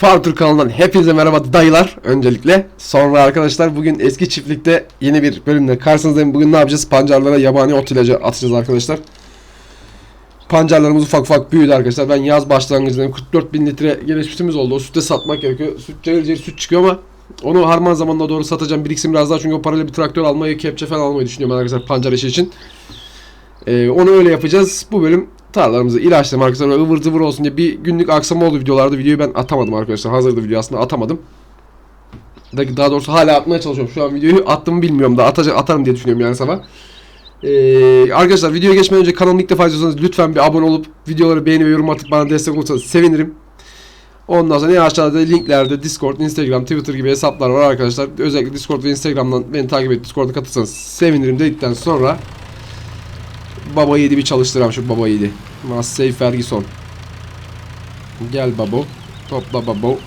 Fartur kanalından hepinize merhaba dayılar öncelikle. Sonra arkadaşlar bugün eski çiftlikte yeni bir bölümle karşınızdayım. Bugün ne yapacağız? Pancarlara yabani ot ilacı atacağız arkadaşlar. Pancarlarımız ufak ufak büyüdü arkadaşlar. Ben yaz başlangıcında 44 bin litre sütümüz oldu. O sütte satmak gerekiyor. Süt cayır cayır süt çıkıyor ama onu harman zamanına doğru satacağım. Biriksin biraz daha çünkü o parayla bir traktör almayı, kepçe falan almayı düşünüyorum arkadaşlar pancar işi için. Ee, onu öyle yapacağız. Bu bölüm tarlalarımızı ilaçladım arkadaşlar. Böyle ıvır zıvır olsun diye bir günlük aksama oldu videolarda. Videoyu ben atamadım arkadaşlar. Hazırdı video aslında atamadım. Da- Daha doğrusu hala atmaya çalışıyorum. Şu an videoyu attım bilmiyorum da atacak atarım diye düşünüyorum yani sabah. Ee, arkadaşlar videoya geçmeden önce kanalıma ilk defa izliyorsanız lütfen bir abone olup videoları beğeni ve yorum atıp bana destek olursanız sevinirim. Ondan sonra en aşağıda linklerde Discord, Instagram, Twitter gibi hesaplar var arkadaşlar. Özellikle Discord ve Instagram'dan beni takip edip Discord'a katılsanız sevinirim dedikten sonra Baba yedi bir çalıştıram şu baba yedi. Massey Ferguson. Gel babo. Topla babo.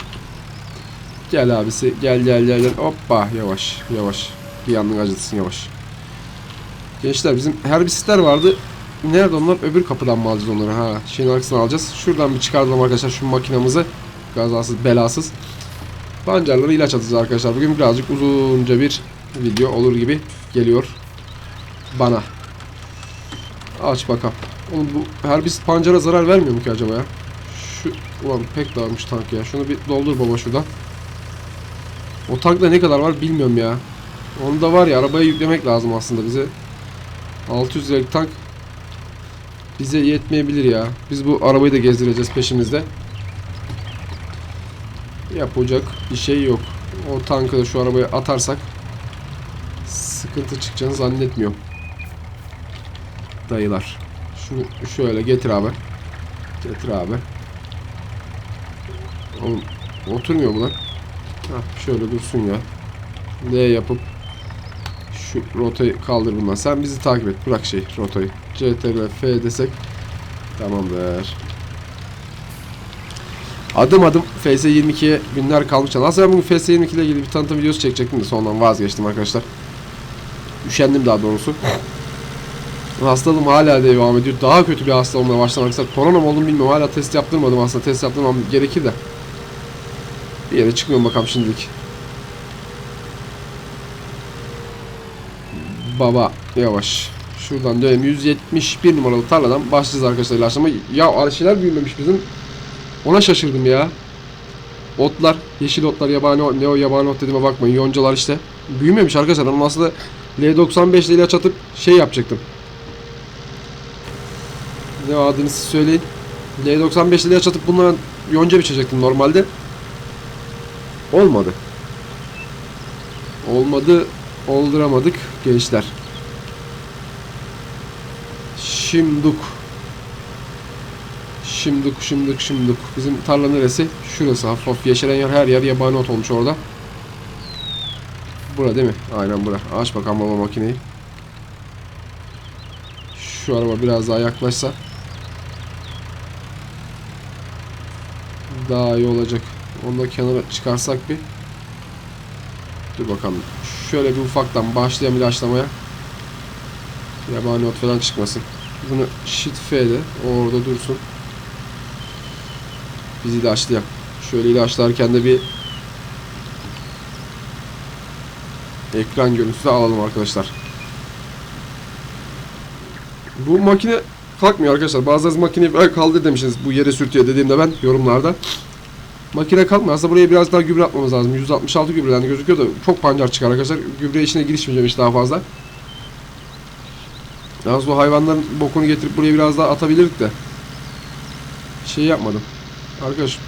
Gel abisi. Gel gel gel gel. Hoppa yavaş yavaş. Bir yandan acıtsın yavaş. Gençler bizim herbisitler vardı. Nerede onlar? Öbür kapıdan mı alacağız onları? Ha, şeyin arkasına alacağız. Şuradan bir çıkartalım arkadaşlar şu makinamızı. Gazasız, belasız. Pancarlara ilaç atacağız arkadaşlar. Bugün birazcık uzunca bir video olur gibi geliyor bana. Aç bakalım. Oğlum bu herbisit pancara zarar vermiyor mu ki acaba ya? Şu ulan pek dağılmış tank ya. Şunu bir doldur baba şuradan. O tankta ne kadar var bilmiyorum ya. Onu da var ya arabaya yüklemek lazım aslında bize. 600 liralık tank bize yetmeyebilir ya. Biz bu arabayı da gezdireceğiz peşimizde. Yapacak bir şey yok. O tankı da şu arabaya atarsak sıkıntı çıkacağını zannetmiyorum dayılar. Şunu şöyle getir abi. Getir abi. Oğlum oturmuyor mu lan? Hah, şöyle dursun ya. D yapıp şu rotayı kaldır bundan. Sen bizi takip et. Bırak şey rotayı. CTRL F desek tamamdır. Adım adım FS22'ye günler kalmış. Aslında bugün FS22 ile ilgili bir tanıtım videosu çekecektim de sonradan vazgeçtim arkadaşlar. Üşendim daha doğrusu. Hastalığım hala devam ediyor. Daha kötü bir hastalığımla başlamak istedim. Korona mı oldum bilmiyorum. Hala test yaptırmadım aslında. Test yaptırmam gerekir de. Bir yere çıkmıyorum bakalım şimdilik. Baba yavaş. Şuradan dönelim. 171 numaralı tarladan başlayacağız arkadaşlar ilaçlama. Ya arşiler büyümemiş bizim. Ona şaşırdım ya. Otlar, yeşil otlar, yabani ot, ne o yabani ot dediğime bakmayın. Yoncalar işte. Büyümemiş arkadaşlar. Ama aslında L95 ile ilaç atıp şey yapacaktım. Ne o adını siz söyleyin. L95 ile atıp bunlara yonca biçecektim normalde. Olmadı. Olmadı. Olduramadık gençler. Şimduk. Şimduk, şimduk, şimduk. Bizim tarla neresi? Şurası. Hafif hafif yeşeren yer her yer yabani ot olmuş orada. Bura değil mi? Aynen bura. Aç bakalım baba makineyi. Şu araba biraz daha yaklaşsa daha iyi olacak. Onu da kenara çıkarsak bir. Dur bakalım. Şöyle bir ufaktan başlayalım ilaçlamaya. Yabani ot falan çıkmasın. Bunu Shift F'de orada dursun. Biz ilaçlayalım. Şöyle ilaçlarken de bir ekran görüntüsü alalım arkadaşlar. Bu makine kalkmıyor arkadaşlar. Bazılarınız makineyi kaldır demişsiniz bu yere sürtüyor dediğimde ben yorumlarda. Makine kalkmıyor. Aslında buraya biraz daha gübre atmamız lazım. 166 gübreden gözüküyor da çok pancar çıkar arkadaşlar. Gübre işine girişmeyeceğim hiç daha fazla. Yalnız bu hayvanların bokunu getirip buraya biraz daha atabilirdik de. Şey yapmadım. Arkadaş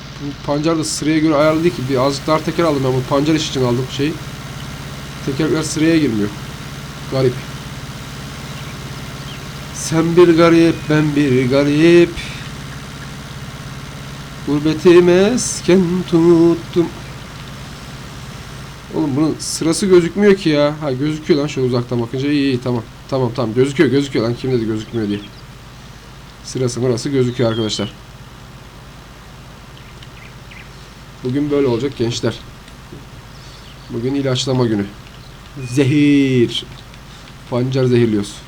pancar da sıraya göre ayarlı ki. Bir azıcık dar teker aldım ben bu pancar iş için aldım şeyi. Tekerler sıraya girmiyor. Garip. Sen bir garip, ben bir garip. Gurbeti mesken tuttum. Oğlum bunun sırası gözükmüyor ki ya. Ha gözüküyor lan şöyle uzaktan bakınca. İyi iyi tamam. Tamam tamam gözüküyor gözüküyor lan. Kim dedi gözükmüyor diye. Sırası mırası gözüküyor arkadaşlar. Bugün böyle olacak gençler. Bugün ilaçlama günü. Zehir. Pancar zehirliyoruz.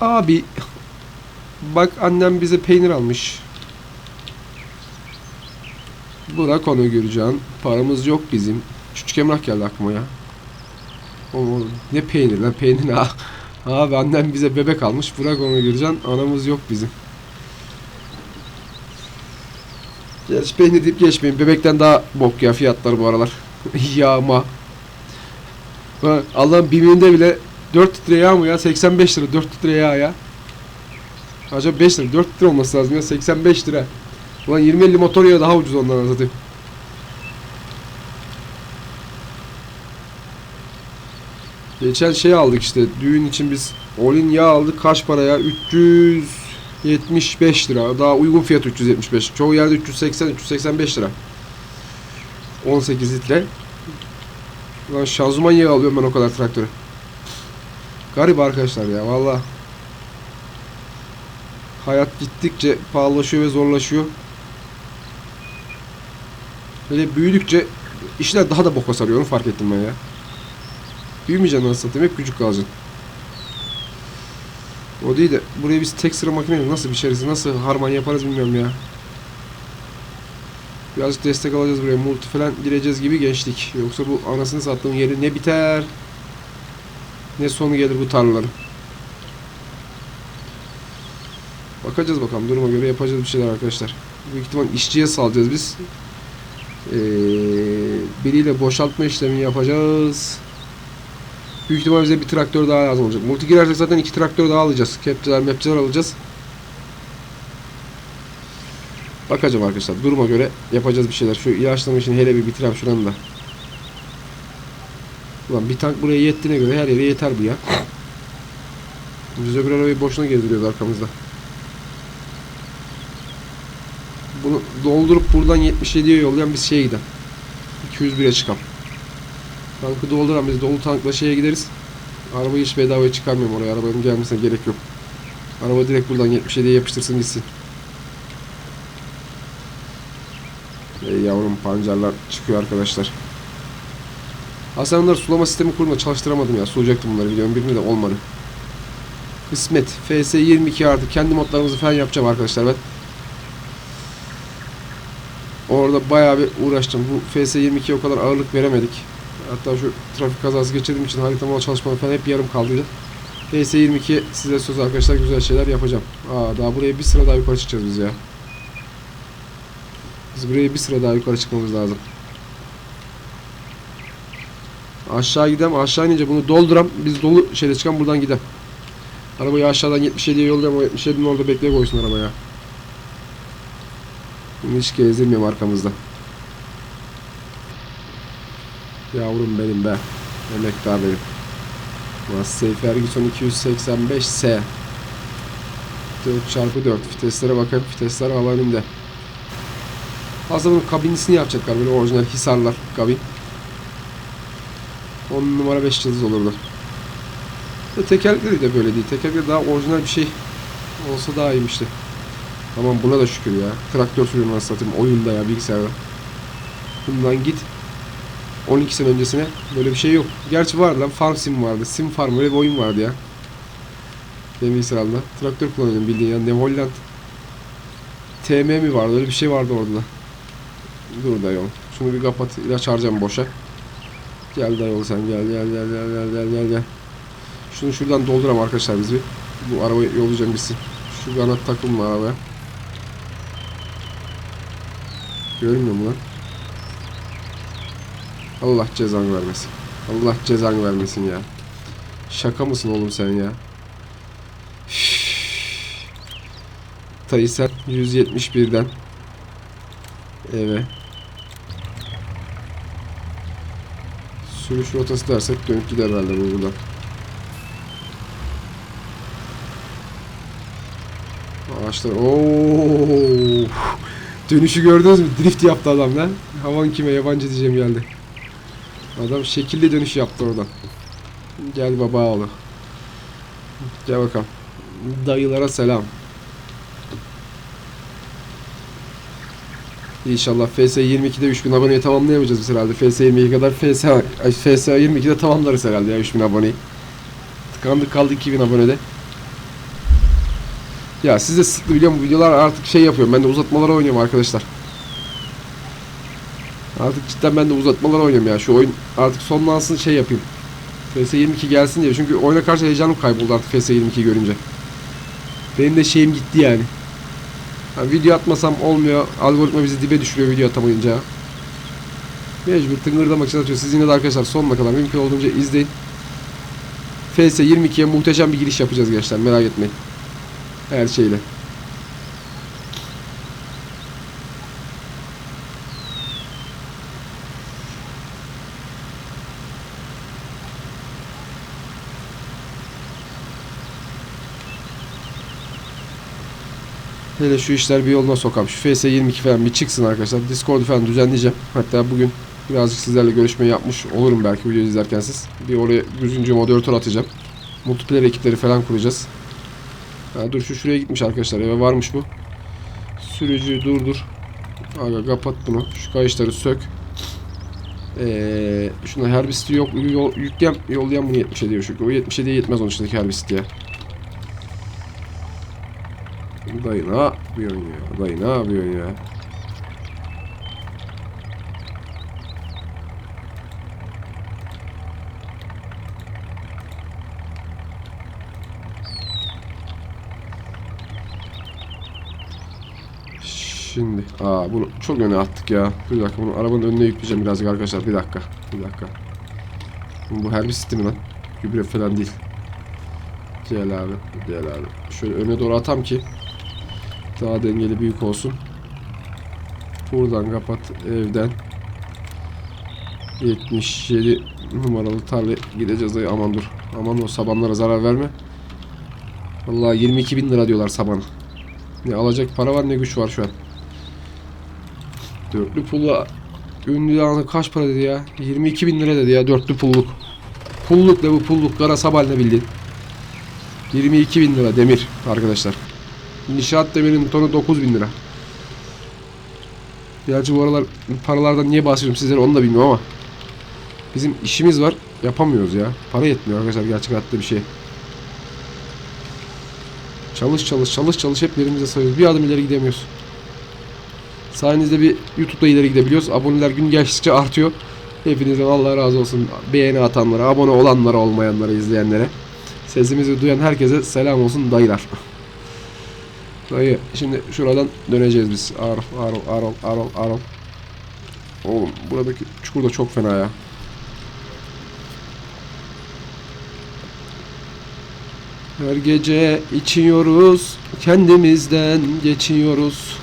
Abi bak annem bize peynir almış. Bırak onu Gürcan. Paramız yok bizim. Küçük emrah geldi aklıma ya. O, ne peynir lan peynir ha. Abi annem bize bebek almış. Bırak onu Gürcan. Anamız yok bizim. Gerçi peynir deyip geçmeyin. Bebekten daha bok ya fiyatlar bu aralar. Yağma. Allah'ın biminde bile 4 litre yağ mı ya? 85 lira. 4 litre yağ ya. Acaba 5 lira. 4 litre olması lazım ya. 85 lira. Ulan 20-50 motor yağı daha ucuz ondan zaten. Geçen şey aldık işte. Düğün için biz Olin yağ aldık. Kaç paraya 375 lira. Daha uygun fiyat 375 çoğu yerde 380 385 lira. 18 litre. Lan şanzıman yağı alıyorum ben o kadar traktöre Garip arkadaşlar ya valla Hayat gittikçe pahalılaşıyor ve zorlaşıyor Böyle büyüdükçe işler daha da boka sarıyor fark ettim ben ya Büyümeyeceksin nasıl satayım hep küçük kalacaksın. O değil de buraya biz tek sıra makineyle nasıl biçeriz nasıl harman yaparız bilmiyorum ya. Birazcık destek alacağız buraya multi falan gireceğiz gibi gençlik. Yoksa bu anasını sattığım yeri ne biter ne sonu gelir bu tarlaların. Bakacağız bakalım duruma göre yapacağız bir şeyler arkadaşlar. Büyük ihtimal işçiye salacağız biz. Ee, biriyle boşaltma işlemi yapacağız. Büyük ihtimal bize bir traktör daha lazım olacak. Multi girersek zaten iki traktör daha alacağız. Kepçeler mepçeler alacağız. Bakacağım arkadaşlar. Duruma göre yapacağız bir şeyler. Şu ilaçlama işini hele bir bitirem şuranı da. Ulan bir tank buraya yettiğine göre her yere yeter bu ya. Biz öbür arabayı boşuna gezdiriyoruz arkamızda. Bunu doldurup buradan 77'ye yollayan biz şeye gidelim. 201'e çıkalım. Tankı dolduran biz dolu tankla şeye gideriz. Arabayı hiç bedavaya çıkarmıyorum oraya. Arabanın gelmesine gerek yok. Araba direkt buradan 77'ye yapıştırsın gitsin. Ey yavrum pancarlar çıkıyor arkadaşlar. Aslında onları sulama sistemi kurma çalıştıramadım ya. Sulayacaktım bunları videonun birinde de olmadı. Kısmet. FS22 artı kendi modlarımızı falan yapacağım arkadaşlar ben. Orada bayağı bir uğraştım. Bu FS22'ye o kadar ağırlık veremedik. Hatta şu trafik kazası geçirdiğim için haritamala çalışmalar falan hep yarım kaldıydı. PS22 size söz arkadaşlar güzel şeyler yapacağım. Aa daha buraya bir sıra daha yukarı çıkacağız biz ya. Biz buraya bir sıra daha yukarı çıkmamız lazım. Aşağı gidem aşağı inince bunu dolduram biz dolu şeyle çıkan buradan gidem. Arabayı aşağıdan 77'ye yollayalım o 77'nin orada bekleye koysun arabaya. Bunu hiç gezdirmiyorum arkamızda. Yavrum benim be. Emektar benim. Massey Ferguson 285S 4x4 Viteslere bakın. Vitesler havanında. Aslında bunun kabinisini yapacaklar. Böyle orijinal hisarlar kabin. 10 numara 5 yıldız olurdu. Ve tekerlekleri de böyle değil. Tekerlekleri daha orijinal bir şey olsa daha iyiymişti. Tamam buna da şükür ya. Traktör sürüyorum nasıl satayım oyunda ya bilgisayarda. Bundan git 12 sene öncesine böyle bir şey yok. Gerçi vardı lan Farm Sim vardı. Sim Farm öyle bir oyun vardı ya. Benim bilgisayarımda. Traktör kullanıyordum bildiğin yani. Ne Holland TM mi vardı öyle bir şey vardı orada da. Dur da yol. Şunu bir kapat. İlaç harcam boşa. Gel dayı ol sen gel gel gel gel gel gel gel gel. Şunu şuradan dolduram arkadaşlar biz bir. Bu arabayı yollayacağım bitsin. Şu kanat takılma arabaya. Görmüyor mu lan? Allah cezanı vermesin. Allah cezanı vermesin ya. Şaka mısın oğlum sen ya? Taysel 171'den eve sürüş rotası dersek dönüp gider herhalde bu buradan. Ağaçlar ooo Dönüşü gördünüz mü? Drift yaptı adam lan. Havan kime yabancı diyeceğim geldi. Adam şekilli dönüş yaptı oradan. Gel baba oğlu. Gel bakalım. Dayılara selam. İnşallah FS 22'de 3000 aboneyi tamamlayamayacağız biz herhalde. FS 22 kadar FS, FS 22'de tamamlarız herhalde ya 3000 aboneyi. Tıkandık kaldı 2000 abonede. Ya siz de sıklı biliyorum bu videolar artık şey yapıyorum. Ben de uzatmalara oynuyorum arkadaşlar. Artık cidden ben de uzatmalar oynuyorum ya. Şu oyun artık sonlansın şey yapayım. FS22 gelsin diye. Çünkü oyuna karşı heyecanım kayboldu artık FS22 görünce. Benim de şeyim gitti yani. Ha, video atmasam olmuyor. Algoritma bizi dibe düşürüyor video atamayınca. Mecbur tıngırdamak için atıyor. Siz yine de arkadaşlar sonuna kadar mümkün olduğunca izleyin. FS22'ye muhteşem bir giriş yapacağız gençler. Merak etmeyin. Her şeyle. Hele şu işler bir yoluna sokam. Şu FS22 falan bir çıksın arkadaşlar. Discord'u falan düzenleyeceğim. Hatta bugün birazcık sizlerle görüşme yapmış olurum belki video izlerken siz. Bir oraya düzgünce moderatör atacağım. Multiplayer ekipleri falan kuracağız. Ha, dur şu şuraya gitmiş arkadaşlar. Eve varmış bu. Sürücüyü durdur. Aga kapat bunu. Şu kayışları sök. Ee, şuna herbisti yok. Yol, yükleyen, yollayan bunu 70'e diyor çünkü. O 70'e diye yetmez onun içindeki herbisti ya. Dayı ne yapıyorsun ya? Dayı ne yapıyorsun ya? Şimdi, aa bunu çok öne attık ya. Bir dakika bunu arabanın önüne yükleyeceğim birazcık arkadaşlar. Bir dakika, bir dakika. Bu herbisiti mi lan? Gübre falan değil. Gel abi, gel abi. Şöyle öne doğru atam ki daha dengeli büyük olsun. Buradan kapat evden. 77 numaralı tarla gideceğiz dayı aman dur. Aman o sabanlara zarar verme. Vallahi 22 bin lira diyorlar sabana. Ne alacak para var ne güç var şu an. Dörtlü pulu ünlü anı kaç para dedi ya? 22 bin lira dedi ya dörtlü pulluk. Pulluk ne bu pulluk kara sabal ne bildin? 22 bin lira demir arkadaşlar. İnşaat demirinin tonu 9 bin lira. Gerçi bu aralar paralardan niye bahsediyorum sizlere onu da bilmiyorum ama bizim işimiz var yapamıyoruz ya. Para yetmiyor arkadaşlar gerçek hayatta bir şey. Çalış çalış çalış çalış hep yerimize sayıyoruz. Bir adım ileri gidemiyoruz. Sayenizde bir YouTube'da ileri gidebiliyoruz. Aboneler gün geçtikçe artıyor. Hepinizden Allah razı olsun. Beğeni atanlara, abone olanlara, olmayanlara, izleyenlere. Sesimizi duyan herkese selam olsun dayılar. Dayı şimdi şuradan döneceğiz biz. Arol, Arol, Arol, Arol, Arol. Oğlum buradaki çukur da çok fena ya. Her gece içiyoruz, kendimizden geçiyoruz.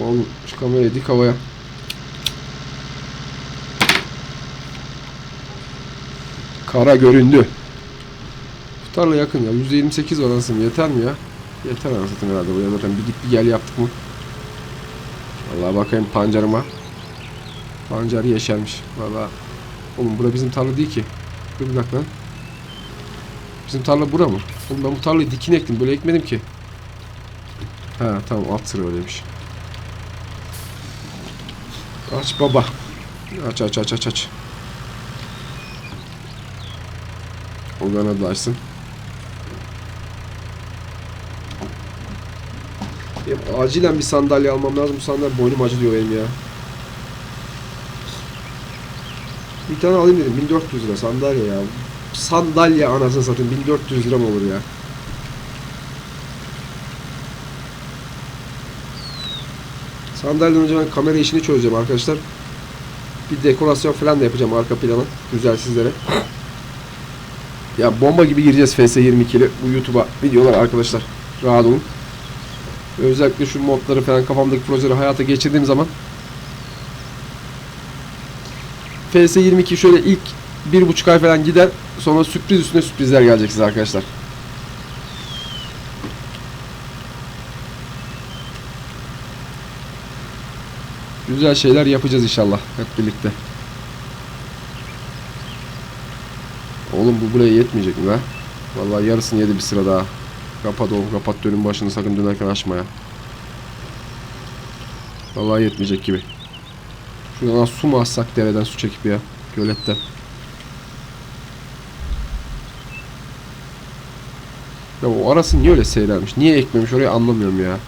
Oğlum şu kamerayı dik havaya. Kara göründü. Tarla yakın ya. %28 var anasını. Yeter mi ya? Yeter anasını herhalde. Buraya zaten bir git bir gel yaptık mı? Vallahi bakayım pancarıma. Pancar yeşermiş. Vallahi. Oğlum bura bizim tarla değil ki. Dur bir dakika. Bizim tarla bura mı? Oğlum ben bu tarlayı dikin ektim. Böyle ekmedim ki. Ha tamam alt sıra öyleymiş. Aç baba. Aç aç aç aç aç. O bana da açsın. Acilen bir sandalye almam lazım. Bu sandalye boynum acılıyor benim ya. Bir tane alayım dedim. 1400 lira sandalye ya. Sandalye anasını satayım. 1400 lira mı olur ya? Sandalyeden önce ben kamera işini çözeceğim arkadaşlar. Bir dekorasyon falan da yapacağım arka plana. Güzel sizlere. Ya bomba gibi gireceğiz FS22'li bu YouTube'a videolar arkadaşlar. Rahat olun. Özellikle şu modları falan kafamdaki projeleri hayata geçirdiğim zaman FS22 şöyle ilk bir buçuk ay falan gider. Sonra sürpriz üstüne sürprizler gelecek size arkadaşlar. Güzel şeyler yapacağız inşallah hep birlikte. Oğlum bu buraya yetmeyecek mi be? Vallahi yarısını yedi bir sıra daha. Kapat oğlum kapat dönün başını sakın dönerken açma ya. Vallahi yetmeyecek gibi. Şuradan su mu assak dereden su çekip ya. Göletten. Ya o arası niye öyle seyrelmiş? Niye ekmemiş oraya anlamıyorum ya.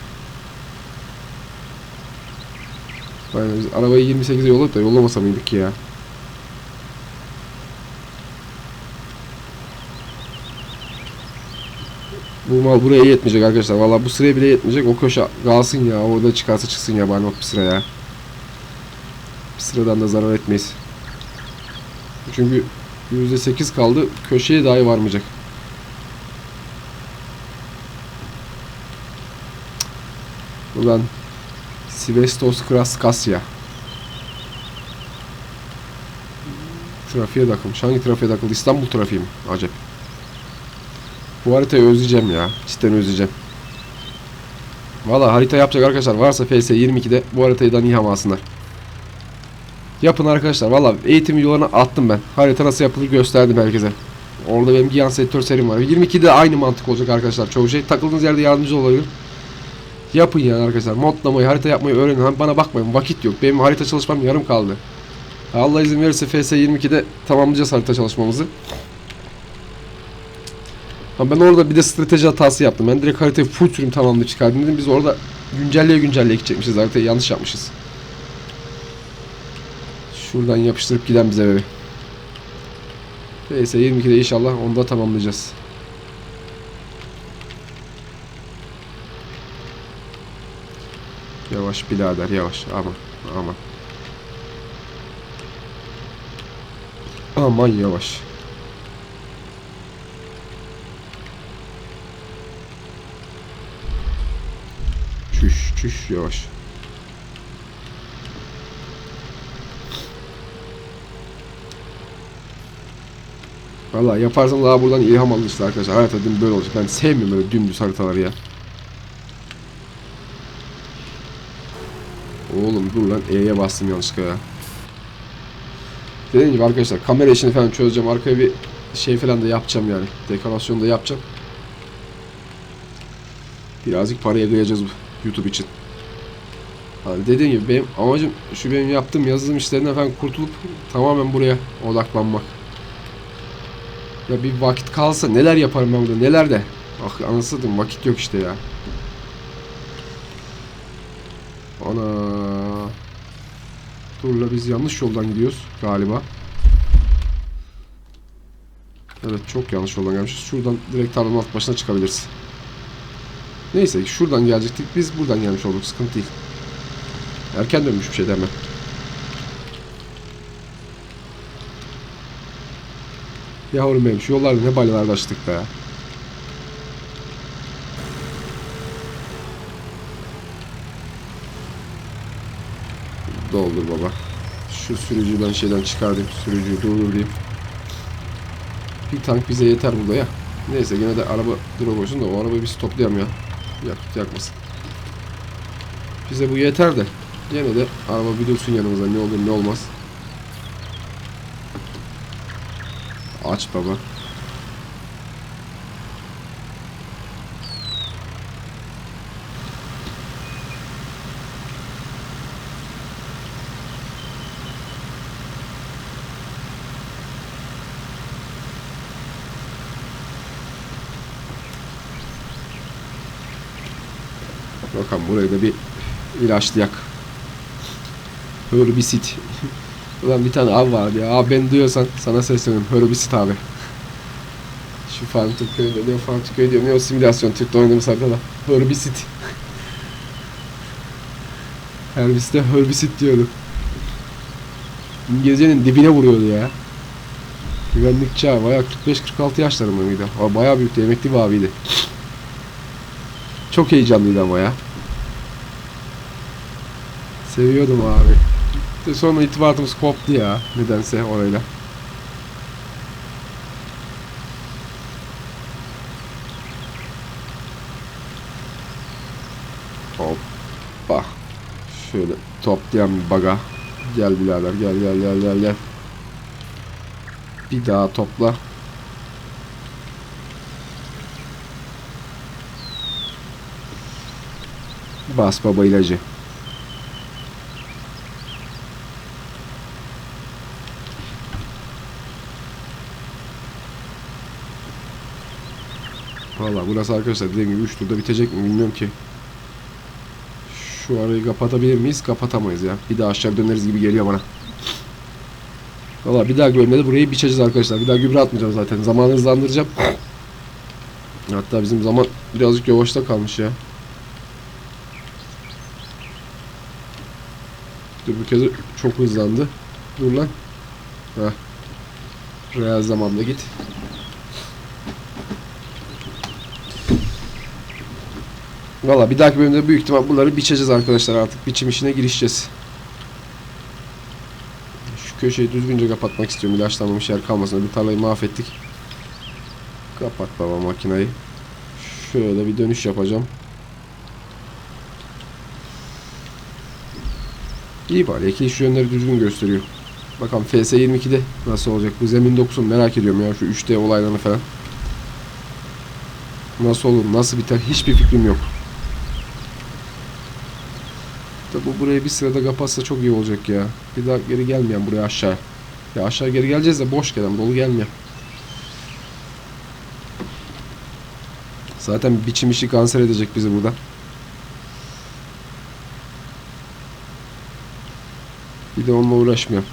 Biz arabayı 28'e yolladık da yollamasa mıydık ya? Bu mal buraya yetmeyecek arkadaşlar. Valla bu sıraya bile yetmeyecek. O köşe kalsın ya. Orada çıkarsa çıksın ya bari bir sıra ya. Bir sıradan da zarar etmeyiz. Çünkü %8 kaldı. Köşeye dahi varmayacak. Ulan Sivestos Kraskasya. Trafiğe takılmış. Hangi trafiğe takıldı? İstanbul trafiği mi? Acep. Bu haritayı özleyeceğim ya. Cidden özleyeceğim. Valla harita yapacak arkadaşlar varsa FS 22'de bu haritayı da niham alsınlar. Yapın arkadaşlar. Valla eğitim videolarını attım ben. Harita nasıl yapılır gösterdim herkese. Orada benim Giyan Sektör serim var. 22'de aynı mantık olacak arkadaşlar. Çoğu şey takıldığınız yerde yardımcı olabilir. Yapın yani arkadaşlar. Modlamayı, harita yapmayı öğrenin. Hem bana bakmayın. Vakit yok. Benim harita çalışmam yarım kaldı. Allah izin verirse FS 22'de tamamlayacağız harita çalışmamızı. Ha ben orada bir de strateji hatası yaptım. Ben direkt haritayı full sürüm tamamlayıp çıkardım dedim. Biz orada güncelleye güncelleye gidecekmişiz. Haritayı yanlış yapmışız. Şuradan yapıştırıp giden bize bebi. Neyse 22'de inşallah onu da tamamlayacağız. Yavaş birader yavaş aman aman. Aman yavaş. Çüş yavaş. Valla yaparsam daha buradan ilham işte arkadaşlar. Harita dedim böyle olacak. Ben sevmiyorum böyle dümdüz haritaları ya. Oğlum dur lan E'ye bastım yanlışlıkla ya. Dediğim gibi arkadaşlar kamera işini falan çözeceğim. Arkaya bir şey falan da yapacağım yani. Dekorasyon da yapacağım. Birazcık paraya kıyacağız bu YouTube için. Hani dediğim gibi benim amacım şu benim yaptığım yazılım işlerinden falan kurtulup tamamen buraya odaklanmak. Ya bir vakit kalsa neler yaparım ben burada neler de. Ah anasıdım vakit yok işte ya. Ana. Dur la biz yanlış yoldan gidiyoruz galiba. Evet çok yanlış yoldan gelmişiz. Şuradan direkt tarlanın alt başına çıkabiliriz. Neyse şuradan gelecektik. Biz buradan gelmiş olduk. Sıkıntı değil. Erken dönmüş bir şey demem. Yavrum benim şu yollarda ne balyalarda açtık be. Doldur baba. Şu sürücüyü ben şeyden çıkardım. Sürücüyü durdur diyeyim. Bir tank bize yeter burada ya. Neyse gene de araba dura koysun da o arabayı biz toplayalım ya. Yakıt yakmasın. Bize bu yeter de. Gene de araba bir dursun yanımızda ne olur ne olmaz. Aç baba. Bakalım burayı da bir ilaçlayak. Herbisit. Ulan bir tane abi vardı ya. Abi ben duyuyorsan sana sesleniyorum. Herbisit abi. Şu Farm Türk köyünde ne Farm Türk köyü diyorum. Ne o simülasyon Türk'te oynadığımız haritada. Herbisit. Herbisit'e herbisit diyordu. İngilizcenin dibine vuruyordu ya. Güvenlikçi abi. Bayağı 45-46 yaşlarında mıydı? Bayağı büyüktü. Emekli bir abiydi. Çok heyecanlıydı ama ya. Seviyordum abi. İşte sonra itibatımız koptu ya. Nedense orayla. Hoppa. Şöyle toplayan baga. Gel birader gel gel gel gel gel. Bir daha topla. Bas baba ilacı. Valla burası arkadaşlar dediğim gibi 3 turda bitecek mi bilmiyorum ki. Şu arayı kapatabilir miyiz? Kapatamayız ya. Bir daha aşağı döneriz gibi geliyor bana. Valla bir daha bölümde de burayı biçeceğiz arkadaşlar. Bir daha gübre atmayacağım zaten. Zamanı hızlandıracağım. Hatta bizim zaman birazcık yavaşta kalmış ya. Dur bu kez çok hızlandı. Dur lan. Heh. Real zamanda git. Valla bir dahaki bölümde büyük ihtimal bunları biçeceğiz arkadaşlar artık. Biçim işine girişeceğiz. Şu köşeyi düzgünce kapatmak istiyorum. İlaçlanmamış yer kalmasın. Bir tarlayı mahvettik. Kapat baba makinayı. Şöyle bir dönüş yapacağım. İyi bari. Ekili şu yönleri düzgün gösteriyor. Bakalım FS22'de nasıl olacak? Bu zemin dokusun merak ediyorum ya şu 3D olaylarını falan. Nasıl olur? Nasıl biter? Hiçbir fikrim yok. Da bu burayı bir sırada kapatsa çok iyi olacak ya. Bir daha geri gelmeyen buraya aşağı. Ya aşağı geri geleceğiz de boş gelen dolu gelmiyor. Zaten biçim işi kanser edecek bizi burada. Bir de onunla uğraşmıyorum.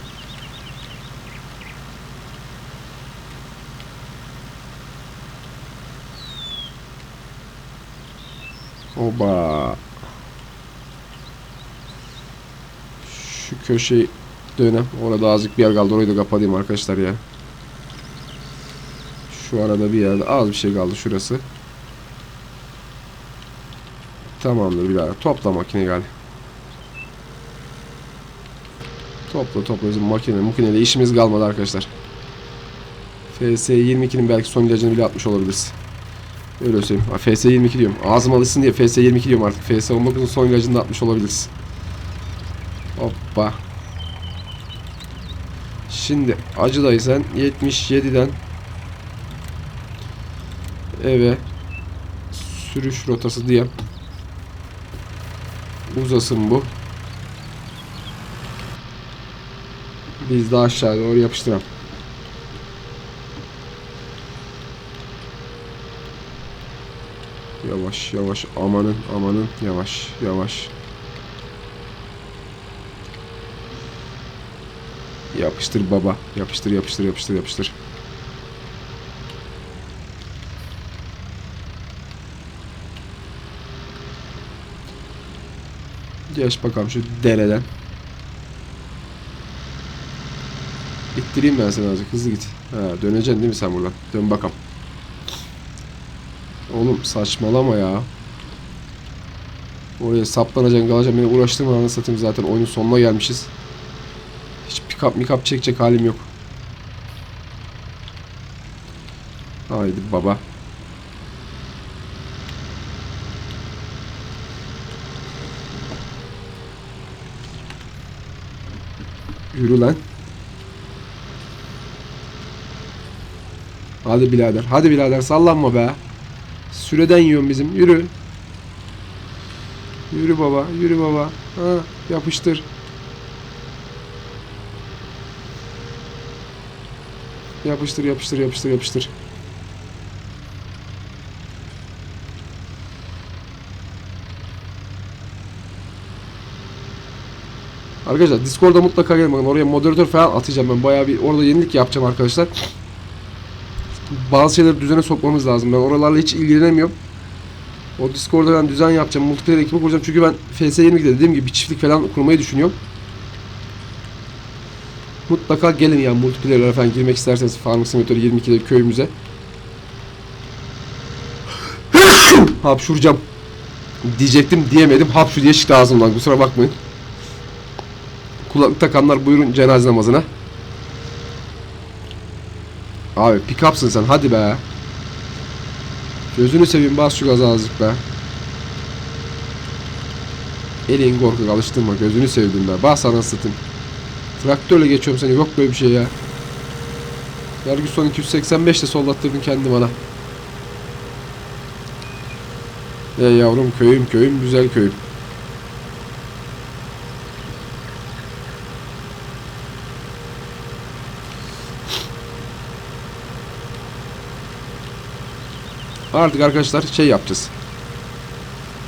Oba. Şu köşeyi dönem. Orada azıcık bir yer kaldı. Orayı da kapatayım arkadaşlar ya. Şu arada bir yerde az bir şey kaldı şurası. Tamamdır birader. Topla makine gel. Topla topla bizim makine. Makineyle işimiz kalmadı arkadaşlar. FS22'nin belki son ilacını bile atmış olabiliriz. Öyle söyleyeyim. Ha, FS22 diyorum. Ağzım alışsın diye FS22 diyorum artık. FS19'un son ilacını da atmış olabiliriz. Hoppa. Şimdi Acı dayı sen 77'den eve sürüş rotası diye uzasın bu. Biz de aşağı doğru yapıştıralım. Yavaş yavaş amanın amanın yavaş yavaş. Yapıştır baba. Yapıştır yapıştır yapıştır yapıştır. Geç bakalım şu dereden. İttireyim ben seni azıcık hızlı git. Ha, döneceksin değil mi sen buradan? Dön bakalım. Oğlum saçmalama ya. Oraya saplanacaksın kalacaksın beni uğraştırma anasını satayım zaten oyunun sonuna gelmişiz. Hiç pick up pick up çekecek halim yok. Haydi baba. Yürü lan. Hadi birader. Hadi birader sallanma be. Süreden yiyorsun bizim. Yürü. Yürü baba. Yürü baba. Ha, yapıştır. Yapıştır yapıştır yapıştır yapıştır. Arkadaşlar Discord'da mutlaka gelin bakın oraya moderatör falan atacağım ben bayağı bir orada yenilik yapacağım arkadaşlar. Bazı şeyleri düzene sokmamız lazım. Ben oralarla hiç ilgilenemiyorum. O Discord'da ben düzen yapacağım. Multiplayer ekibi kuracağım. Çünkü ben FS22'de dediğim gibi bir çiftlik falan kurmayı düşünüyorum. Mutlaka gelin yani multiplayer'lara falan girmek isterseniz Farm Simulator 22'de köyümüze. Hapşuracağım. Diyecektim diyemedim. Hapşur diye çıktı ağzımdan. Kusura bakmayın. Kulaklık takanlar buyurun cenaze namazına. Abi pick up'sın sen hadi be. Gözünü seveyim bas şu gaza azıcık be. Elin korkak alıştırma gözünü sevdim be. Bas anasını. Traktörle geçiyorum seni yok böyle bir şey ya. Ferguson 285 de sollattırdın kendi bana. Ya yavrum köyüm köyüm güzel köyüm. Artık arkadaşlar şey yapacağız.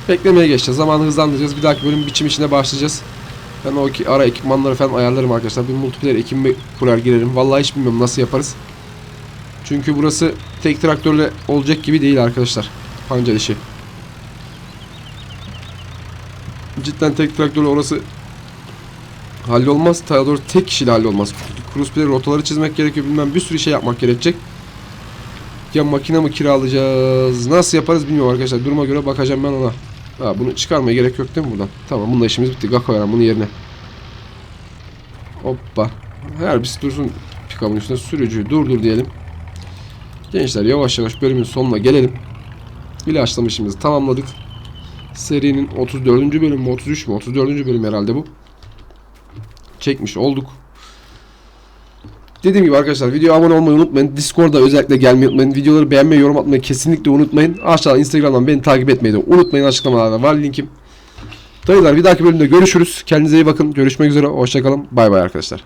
beklemeye geçeceğiz. Zamanı hızlandıracağız. Bir dahaki bölüm biçim işine başlayacağız. Ben o ki ara ekipmanları falan ayarlarım arkadaşlar. Bir multiplayer ekibi kurar girerim. Vallahi hiç bilmiyorum nasıl yaparız. Çünkü burası tek traktörle olacak gibi değil arkadaşlar. Pancar işi. Cidden tek traktörle orası hallolmaz. Daha doğrusu tek kişiyle hallolmaz. Cruise rotaları çizmek gerekiyor. Bilmem bir sürü şey yapmak gerekecek. Ya makine mi kiralayacağız? Nasıl yaparız bilmiyorum arkadaşlar. Duruma göre bakacağım ben ona. Ha, bunu çıkarmaya gerek yok değil mi buradan? Tamam bununla işimiz bitti. Gak koyalım bunu yerine. Hoppa. Her birisi dursun pikabın üstüne sürücüyü durdur diyelim. Gençler yavaş yavaş bölümün sonuna gelelim. İlaçlama işimizi tamamladık. Serinin 34. bölümü mü 33 mü? 34. bölüm herhalde bu. Çekmiş olduk. Dediğim gibi arkadaşlar videoya abone olmayı unutmayın. Discord'da özellikle gelmeyi unutmayın. Videoları beğenmeyi, yorum atmayı kesinlikle unutmayın. Aşağıdan Instagram'dan beni takip etmeyi de unutmayın. Açıklamalarda var linkim. Dayılar bir dahaki bölümde görüşürüz. Kendinize iyi bakın. Görüşmek üzere. Hoşçakalın. Bay bay arkadaşlar.